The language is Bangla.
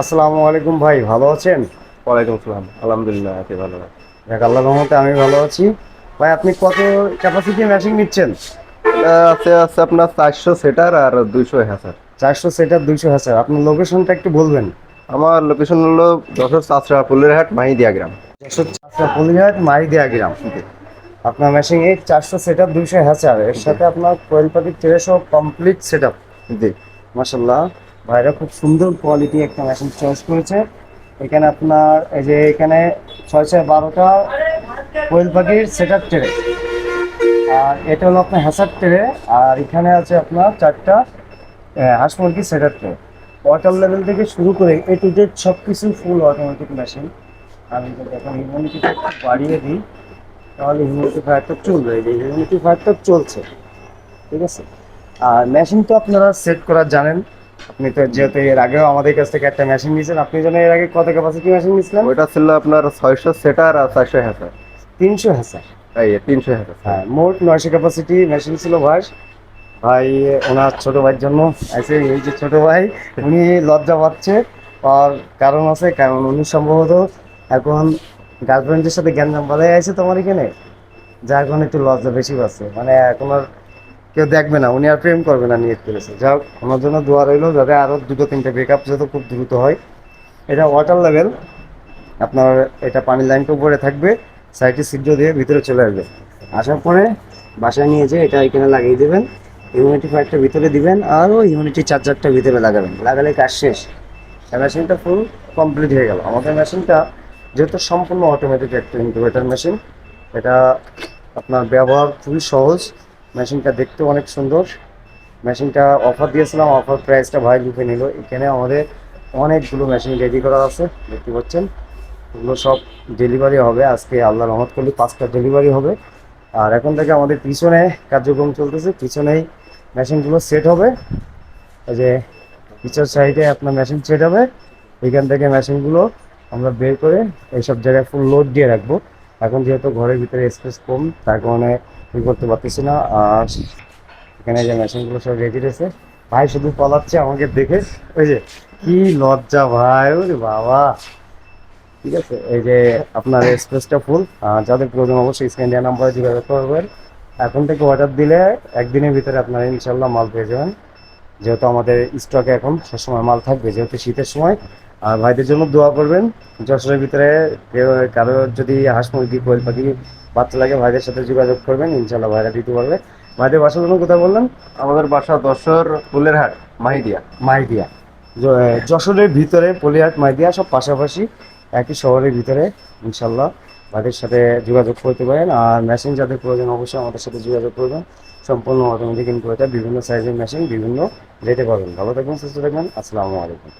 আসসালামু আলাইকুম ভাই ভালো আছেন? ওয়ালাইকুম আসসালাম। আলহামদুলিল্লাহ আছি ভালো দেখ আল্লাহ রহমতে আমি ভালো আছি। ভাই আপনি কত ক্যাপাসিটি মেশিন নিচ্ছেন? আছে আছে আপনার চারশো সেটার আর দুইশো হ্যাসার চারশো সেটার দুইশো হাজার আপনার লোকেশনটা একটু বলবেন। আমার লোকেশন হলো যশোর চাষরা ফুলেরহাট মাহিদিয়া গ্রাম। যশোর চারশো পলিহাট মাইদিয়া গ্রাম। আপনার মেশিন এই চারশো সেটার দুইশো হাজার এর সাথে আপনার কোয়েল পাখির তেরোশো কমপ্লিট সেট আপ জি। মাসাল্লাহ ভাইরা খুব সুন্দর কোয়ালিটি একটা মেশিন চয়েস করেছে। এখানে আপনার এই যে এখানে ছয় ছয় বারোটা কোয়েল পাখির সেটার ট্রে আর এটা হলো আপনার হ্যাসার ট্রে আর এখানে আছে আপনার চারটা হাঁস মুরগি সেটার ট্রে ওয়াটার লেভেল থেকে শুরু করে এ টু জেড সব কিছু ফুল অটোমেটিক মেশিন আমি এখন হিউম্যানিটিটা বাড়িয়ে দিই, তাহলে হিউম্যানিটি ফায়ারটা চলবে। এই যে হিউম্যানিটি ফায়ারটা চলছে। ঠিক আছে? আর মেশিন তো আপনারা সেট করা জানেন। আপনি তো যেহেতু এর আগেও আমাদের কাছ থেকে একটা মেশিন নিয়েছেন আপনি যেন এর আগে কত ক্যাপাসিটি মেশিন নিয়েছিলেন? ওইটা ছিল আপনার ছয়শো সেটার আর চারশো হ্যাসার তিনশো হ্যাঁ এই তিনশো হ্যাঁ মোট নয়শো ক্যাপাসিটি মেশিন ছিল ভাই। ভাই ওনার ছোট ভাইয়ের জন্য আছে এই যে ছোট ভাই উনি লজ্জা পাচ্ছে। আর কারণ আছে কারণ উনি সম্ভবত এখন গার্লফ্রেন্ডের সাথে জ্ঞান বলে আছে তোমার এখানে। যার কারণে একটু লজ্জা বেশি পাচ্ছে। মানে এখন আর কেউ দেখবে না, উনি আর প্রেম করবে না নিয়ত করেছে যাক, ওনার জন্য দোয়া রইল যাতে আরও দুটো তিনটে ব্রেকআপ যাতে খুব দ্রুত হয়। এটা ওয়াটার লেভেল আপনার এটা পানির লাইনটা উপরে থাকবে সাইডে ছিদ্র দিয়ে ভিতরে চলে আসবে। আসার পরে বাসায় নিয়ে যেয়ে এটা এখানে লাগিয়ে দেবেন ইউনিটি ফায়ারটা ভিতরে দিবেন আরও ইউনিটি চার্জারটা ভিতরে লাগাবেন। লাগালে কাজ শেষ। মেশিনটা ফুল কমপ্লিট হয়ে গেল। আমাদের মেশিনটা যেহেতু সম্পূর্ণ অটোমেটিক একটা ইনকিউবেটার মেশিন এটা আপনার ব্যবহার খুবই সহজ। মেশিনটা দেখতে অনেক সুন্দর। মেশিনটা অফার দিয়েছিলাম অফার প্রাইসটা ভাই লুকে নিল। এখানে আমাদের অনেকগুলো মেশিন রেডি করা আছে, দেখতে পাচ্ছেন। এগুলো সব ডেলিভারি হবে। আজকে আল্লাহ রহমত করলে পাঁচটা ডেলিভারি হবে। আর এখন থেকে আমাদের পিছনে কার্যক্রম চলতেছে। পিছনেই মেশিনগুলো সেট হবে। যে পিছর সাইডে আপনার মেশিন সেট হবে। এখান থেকে মেশিনগুলো আমরা বের করে এইসব জায়গায় ফুল লোড দিয়ে রাখব। এখন যেহেতু ঘরের ভিতরে স্পেস কম, তার কারণে ই করতে পারতেছি না, আর এখানে যে মেশিনগুলো সব রেডি রয়েছে। ভাই, শুধু পালাচ্ছে আমাকে দেখে। ওই যে, কি লজ্জা ভাই, ওরে বাবা। ঠিক আছে, এই যে আপনার স্পেসটা ফুল যাদের প্রয়োজন অবশ্যই স্ক্যান্ডিয়া নাম্বারে যোগাযোগ করবেন। এখন থেকে অর্ডার দিলে একদিনের ভিতরে আপনারা ইনশাল্লাহ মাল পেয়ে যাবেন। যেহেতু আমাদের স্টকে এখন সবসময় মাল থাকবে যেহেতু শীতের সময় আর ভাইদের জন্য দোয়া করবেন যশোরের ভিতরে কারও যদি হাঁস মুরগি কোয়েল পাখি বাচ্চা লাগে ভাইদের সাথে যোগাযোগ করবেন ইনশাল্লাহ ভাইরা দিতে পারবে। ভাইদের বাসার জন্য কোথায় বললেন? আমাদের বাসা যশোর ফুলেরহাট মাহিদিয়া। মাইদিয়া য- এ, যশোরের ভিতরে পলিহাট মাইদিয়া সব পাশাপাশি একই শহরের ভিতরে ইনশাল্লাহ তাদের সাথে যোগাযোগ করতে পারেন আর মেশিন যাদের প্রয়োজন অবশ্যই আমাদের সাথে যোগাযোগ করবেন। সম্পূর্ণ অটোমেটিক ইনকোয়েটার বিভিন্ন সাইজের মেশিন বিভিন্ন রেটে পাবেন। ভালো থাকবেন, সুস্থ থাকবেন। আসসালামু আলাইকুম।